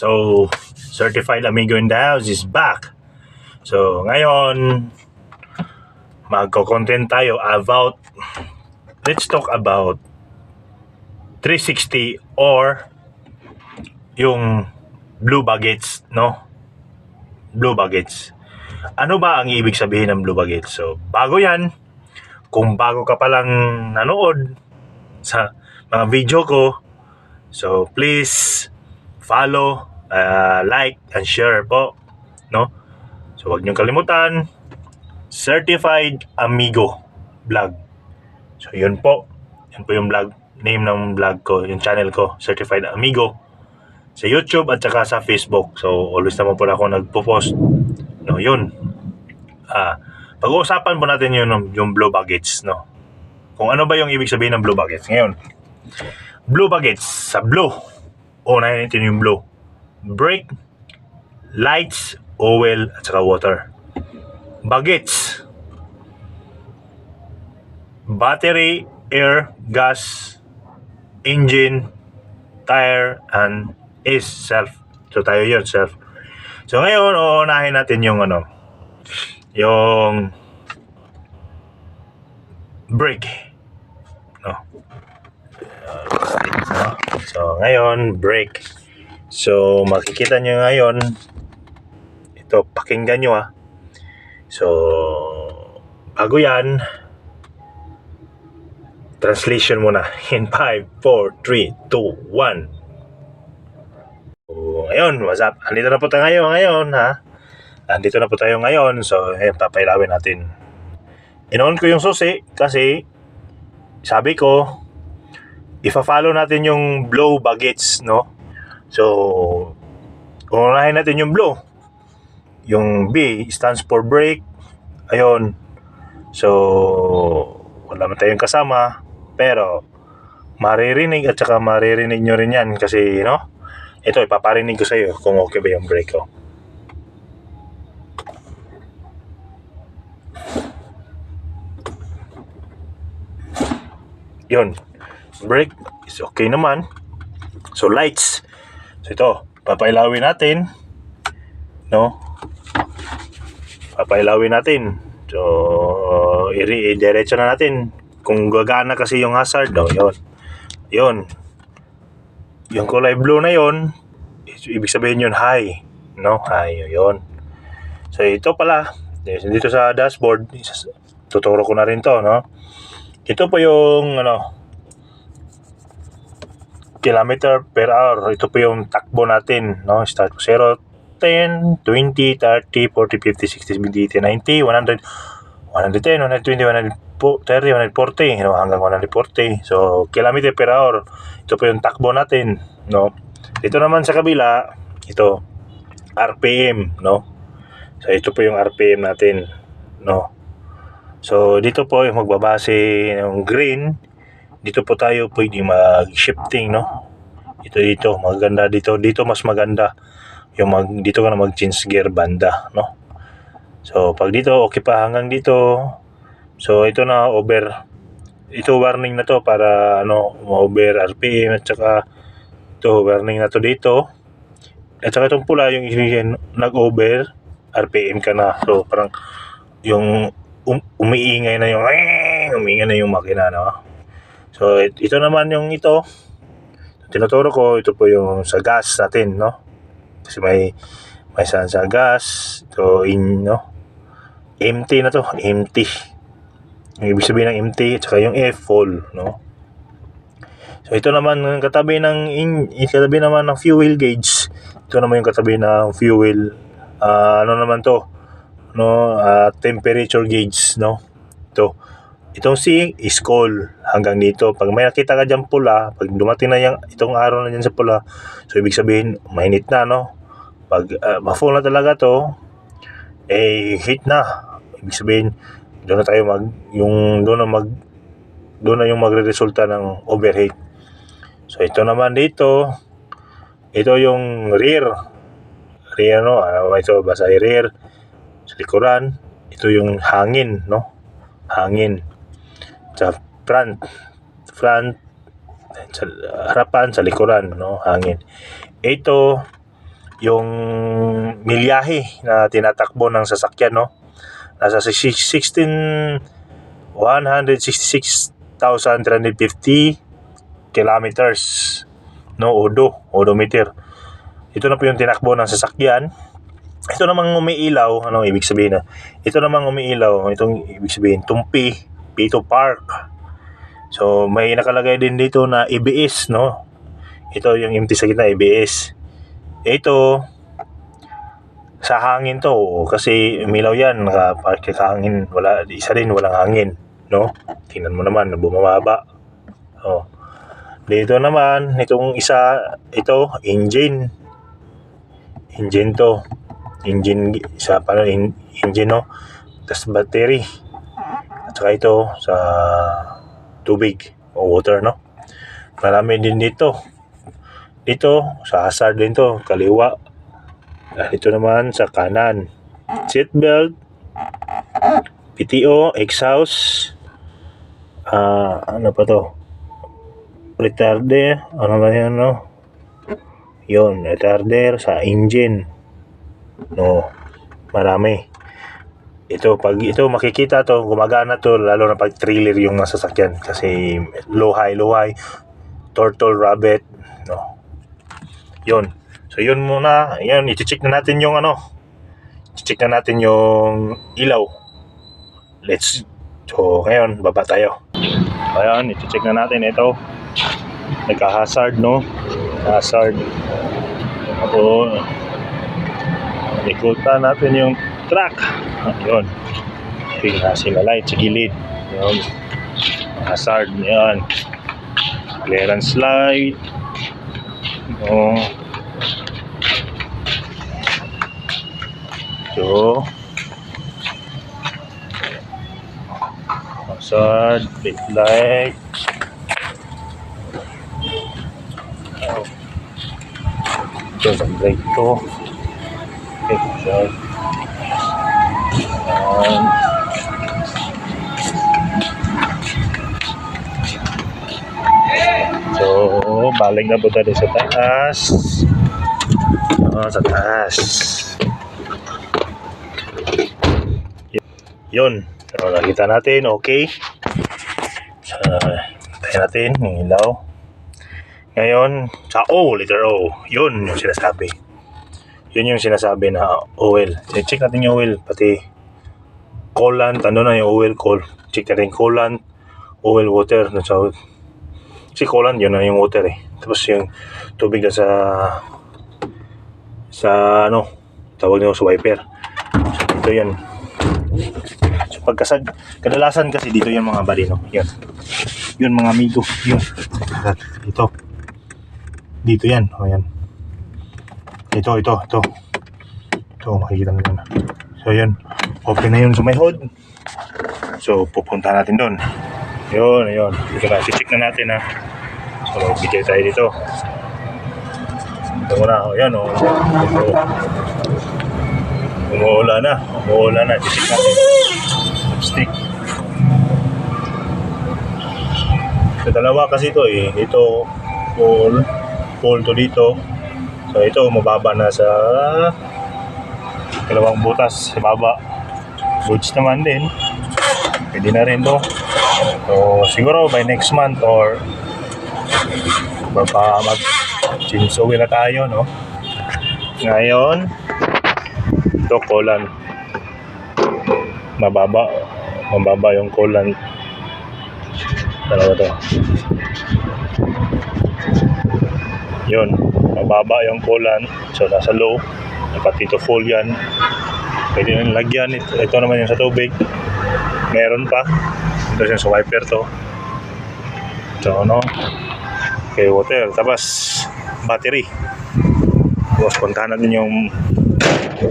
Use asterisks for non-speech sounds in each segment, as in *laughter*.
So, Certified Amigo in the House is back. So, ngayon, magko-content tayo about, let's talk about 360 or yung blue baguettes, no? Blue baguettes. Ano ba ang ibig sabihin ng blue baguettes? So, bago yan, kung bago ka palang nanood sa mga video ko, so please follow, uh, like, and share po. No? So, huwag niyong kalimutan, Certified Amigo Vlog. So, yun po. Yun po yung vlog, name ng vlog ko, yung channel ko, Certified Amigo. Sa YouTube at saka sa Facebook. So, always naman po ako nagpo-post. No, yun. Ah, pag-uusapan po natin yun, yung blue baguettes, no? Kung ano ba yung ibig sabihin ng blue baguettes. Ngayon, blue baguettes, sa blue, unahin natin yung blue. Brake, lights, oil, at saka water. Baguettes, battery, air, gas, engine, tire, and is self. So tayo yun, self. So ngayon, uunahin natin yung ano, yung brake. No? So ngayon, brake. So makikita nyo ngayon, ito, pakinggan nyo ah. So, bago yan, translation muna *laughs* in 5, 4, 3, 2, 1. So, ngayon, what's up? Andito na po tayo ngayon, ha. Andito na po tayo ngayon. So, ayun, papailawin natin. Inoon ko yung susi kasi sabi ko, ifa-follow natin yung blow baguettes, no? So, unahin natin yung blow. Yung B stands for brake. Ayun. So, wala man tayong kasama. Pero, maririnig at saka maririnig nyo rin yan kasi, no? Ito, ipaparinig ko sa iyo kung okay ba yung brake ko. Yun. Brake is okay naman. So, lights. So, ito. Papailawin natin. No? Papailawin natin. So, i-diretso na natin. Kung gagana kasi yung hazard, no? Yun. Yun. Yung kulay blue na yun, ibig sabihin yun high. No? High. Yun. So, ito pala. Dito sa dashboard, tuturo ko na rin to, no? Ito po yung, ano, kilometer per hour. Ito po yung takbo natin, no? Start po 0, 10, 20, 30, 40, 50, 60, 70, 80, 90, 100, 110, 120, 130, 140, no? hanggang 140. So, kilometer per hour. Ito po yung takbo natin, no? Ito naman sa kabila, ito, RPM, no? So, ito po yung RPM natin, no? So, dito po yung magbabase ng green. Dito po tayo pwede mag-shifting, no? Ito dito, maganda dito. Dito mas maganda yung mag, dito ka na mag-change gear banda, no? So, pag dito, okay pa hanggang dito. So, ito na over. Ito warning na to para ano, over RPM at saka ito warning na to dito. At saka itong pula yung ibigin nag-over RPM ka na. So, parang yung um, umiingay na yung *laughs* umiingay na yung makina, no? So, it- ito naman yung ito. Tinuturo ko, ito po yung sa gas natin, no? Kasi may may saan sa gas, ito in, no? Empty na to, empty. Yung ibig sabihin ng empty, at saka yung F, full, no? So, ito naman, katabi ng, in, katabi naman ng fuel gauge. Ito naman yung katabi ng fuel, ah, ano naman to? No, ah, temperature gauge, no? Ito. Itong C is cold hanggang dito. Pag may nakita ka dyan pula, pag dumating na yung, itong araw na dyan sa pula, so ibig sabihin, mainit na, no? Pag uh, ma-full na talaga to, eh, heat na. Ibig sabihin, doon na tayo mag, yung, doon na mag, doon na yung magre-resulta ng overheat. So, ito naman dito, ito yung rear. Rear, no? Ano ba ito? Basta rear. Sa likuran, ito yung hangin, no? Hangin sa front front sa harapan sa likuran no hangin. Ito yung milyahe na tinatakbo ng sasakyan, no? Nasa si- 16 166,350 kilometers no odo odometer ito na po yung tinakbo ng sasakyan. Ito namang umiilaw ano ibig sabihin na ito namang umiilaw itong ibig sabihin tumpi Pito Park so may nakalagay din dito na ABS no? Ito yung empty sa gitna ABS ito sa hangin to kasi umilaw yan nakapark ka hangin wala isa din walang hangin no? Tingnan mo naman bumababa. Oh. Dito naman itong isa ito engine. Engine to. Engine sa paano in, engine no? Tas battery. At saka ito sa tubig o water no? Marami din dito. Dito sa hazard din to kaliwa. Ah, dito naman sa kanan. Seatbelt PTO exhaust ah ano pa to? Retarder ano ba yan no? Yun retarder sa engine. No marami ito pag ito makikita to gumagana to lalo na pag trailer yung nasa sasakyan kasi low high low high turtle rabbit no. Yun. So yun muna. Yan i-check na natin yung ano. I-check na natin yung ilaw. Let's so ngayon baba tayo. Ayan i-check na natin ito. Nagka-hazard no? Hazard. Ako ikutan natin yung truck *laughs* yun. Tingnan sila light sa gilid. Yun. Hazard yan clearance light. Oh. so hazard brake light. Ito sa brake to okay so Ayan. So, balik na po tayo sa taas. Oh, sa taas. Yun. So, nakita natin, okay. So, tayo natin, yung ilaw. Ngayon, sa O, letter O. Yun yung sinasabi. Yun yung sinasabi na oil. Check natin yung oil, pati coolant, ano na yung oil, cool. Check natin coolant, oil, water. Dun sa, si coolant, yun na yung water eh. Tapos yung tubig na sa, sa ano, tawag nyo sa wiper. So, dito yan. So, pagkasag, kadalasan kasi dito yung mga bali, no? Yun. Yun mga amigo. Yun. Dito. Dito yan. O yan. Ito, ito, ito. Ito, makikita mo yun. So, yun. Open na yun sa may hood. So, pupunta natin doon. Yun, yun. Dito na. check na natin, ha. So, bigay tayo dito. Ito muna. O, yan, o. Ito. Umuula na. Umuula na. Check natin. Stick. So, dalawa kasi ito, eh. Ito, pole. Pole to dito. So, ito, mababa na sa dalawang butas sa baba. Goods naman din. Pwede na rin to. So, siguro by next month or baka mag chinsuwi na tayo, no? Ngayon, ito kolan. Mababa. Mababa yung kolan. Dalawa to. Yun. Mababa yung kolan. So, nasa low. Dapat dito full yan. Pwede nang lagyan. Ito, ito naman yung sa tubig. Meron pa. Ito yung sa wiper to. So, ano? Okay, water. Tapos, battery. Tapos, puntahan natin yung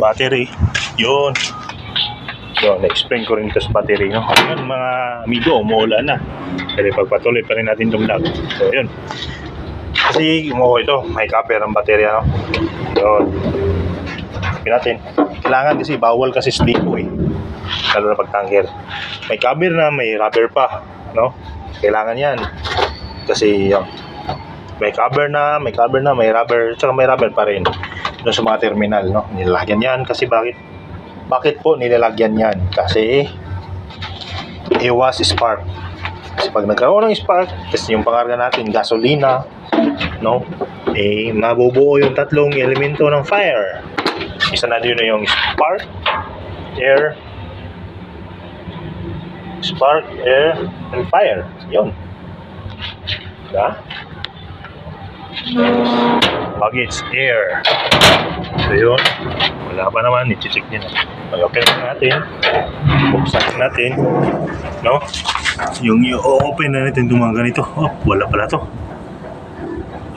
battery. Yun. Yun, explain ko rin ito sa battery. No? Yun, mga amigo, umuulan na. Kasi pagpatuloy pa rin natin itong vlog. So, yun. Kasi, umuwi ito. May cover ang baterya, no? Yun. Sabi natin. Kailangan kasi, bawal kasi slipo eh. Lalo na pag tanker. May cover na, may rubber pa. No? Kailangan yan. Kasi, yun. may cover na, may cover na, may rubber, tsaka may rubber pa rin doon sa mga terminal, no? Nilalagyan yan kasi bakit bakit po nilalagyan yan? Kasi iwas spark. Kasi pag nagkaroon ng spark, kasi yung pangarga natin, gasolina, no? Eh, mabubuo yung tatlong elemento ng fire. Isa na yun na yung spark, air, spark, air, and fire. Yun. Diba? Pag it's air. So yun. Wala pa naman. I-check din. Pag-open natin. Buksan natin. No? Yung i-open na natin itong mga ganito. Oh, wala pala to.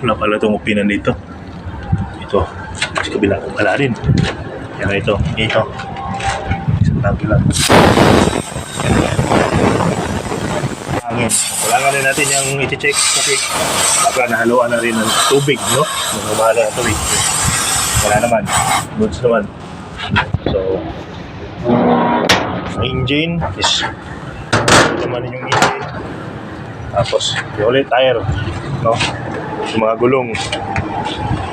Wala pala itong openan dito. Ito. Kabila. Wala rin. Yan ito. Ito. Isang tabi lang. Hangin. Wala nga rin natin yung iti-check kasi baka nahaluan na rin ng tubig, no? Nung umahala ng tubig. Wala naman. Goods naman. So, engine is ito naman yung engine. Tapos, yung ulit tire, no? Yung mga gulong.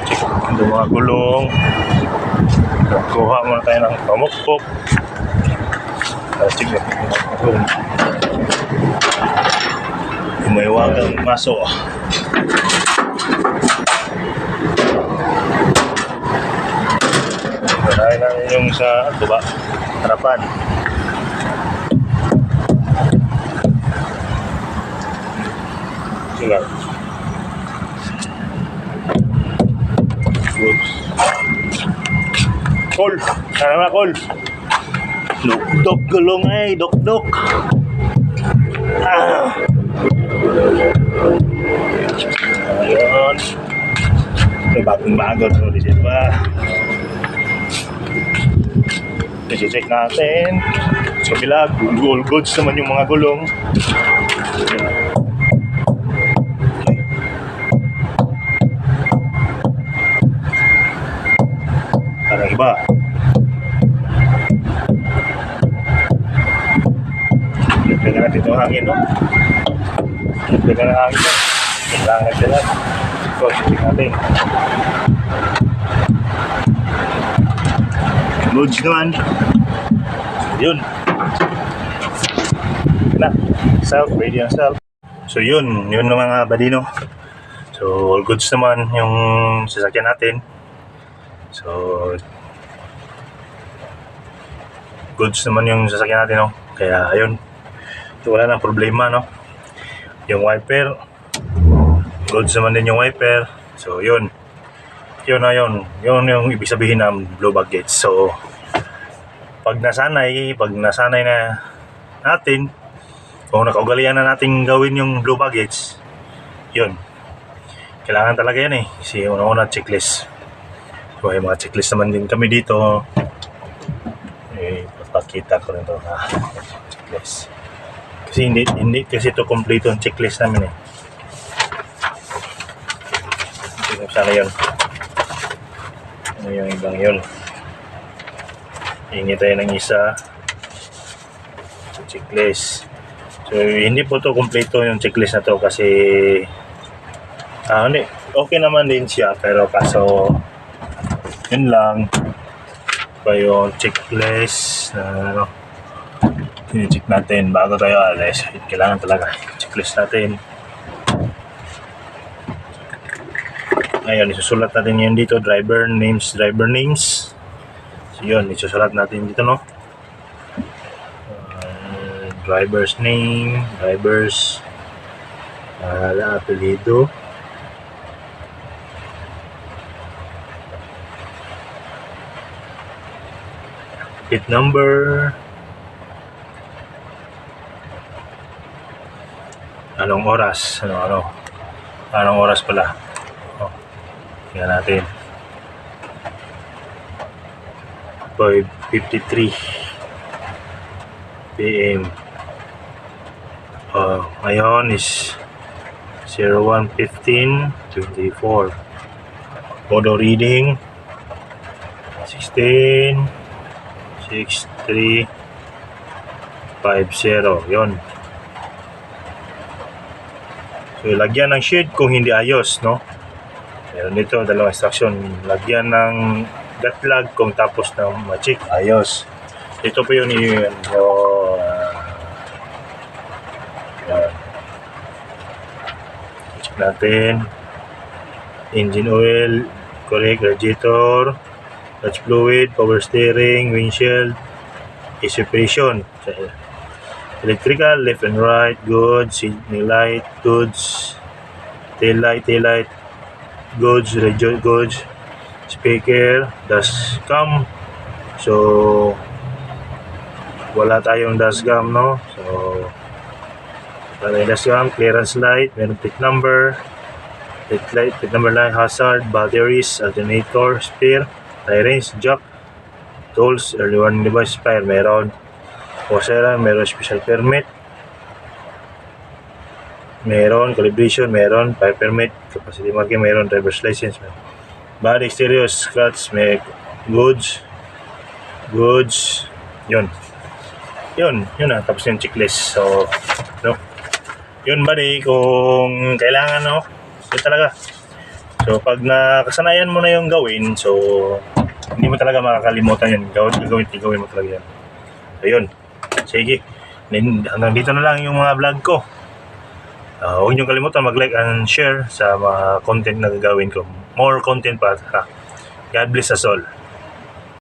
Yung mga gulong. Kuha muna tayo ng pamukpok. Natin yung mga gulong. Umaywagang maso. Marahin namin yung sa baba, harapan. Sige. Oops. Col! Sana na, Col! Dok-dok gulong ay, dok-dok! Ah! Ayun. May bagong bago no, di ba? I-check natin. Sa kabila, all goods naman yung mga gulong. Hangin, no? Tignan na hangin, no? Kailangan sila. So, tignan natin. Goods naman. Yun. Na. Self, ready na self. So yun, yun ng mga badino. So all goods naman yung sasakyan natin. So goods naman yung sasakyan natin, no? Kaya ayun. So, wala na problema, no? Yung wiper, goods naman din yung wiper. So yun. Yun na yun. Yun yung ibig sabihin ng blue bag gates. So pag nasanay, pag nasanay na natin, kung nakaugalian na natin gawin yung blue baggage, yun. Kailangan talaga yan eh. Kasi una-una checklist. So, may mga checklist naman din kami dito. Eh, papakita ko rin ito na checklist. Kasi hindi, hindi kasi ito kompleto ang checklist namin eh. Hindi sana yun. Ano yung ibang yun. Hingi tayo ng isa. Checklist. So, hindi po to kompleto yung checklist na to kasi ah, hindi. Okay naman din siya pero kaso yun lang pa yung checklist na ano check natin bago tayo alis. Kailangan talaga checklist natin. Ngayon, isusulat natin yun dito. Driver names, driver names. So, yun, isusulat natin dito, no? Uh, driver's name, driver's uh, apelido. Pit number. Anong oras? Ano, ano? Anong oras pala? Oh, tingnan natin. 5.53 PM. Uh, ngayon is 01.15.24. Photo reading 16 63 50. Yun. So, lagyan ng shade kung hindi ayos, no? Meron dito, dalawang instruction. Lagyan ng gut plug kung tapos na ma-check, ayos. Ito po yun yun. So, yan. Check natin. Engine oil, correct, radiator, clutch fluid, power steering, windshield, air separation. Electrical, left and right, good. Signal light, goods. Tail light, tail light, goods, radio goods. Speaker, dash cam. So, wala tayong dash cam, no? So, wala dash cam, clearance light, meron plate number, plate light, plate number light, hazard, batteries, alternator, spare, tire range, jack, tools, early warning device, spare, meron. Posera, meron special permit. Meron calibration, meron fire permit, capacity marking, meron driver's license. Meron. Body exterior, scratch, may goods, goods, yun. Yun, yun na, tapos yung checklist. So, no. Yun buddy, kung kailangan, no, yun talaga. So, pag nakasanayan mo na yung gawin, so, hindi mo talaga makakalimutan yun. Gawin, gawin, gawin mo talaga yan. So, yun. Sige. Hanggang dito na lang yung mga vlog ko. Uh, huwag niyong kalimutan mag-like and share sa mga content na gagawin ko. More content pa. Ha? God bless us all.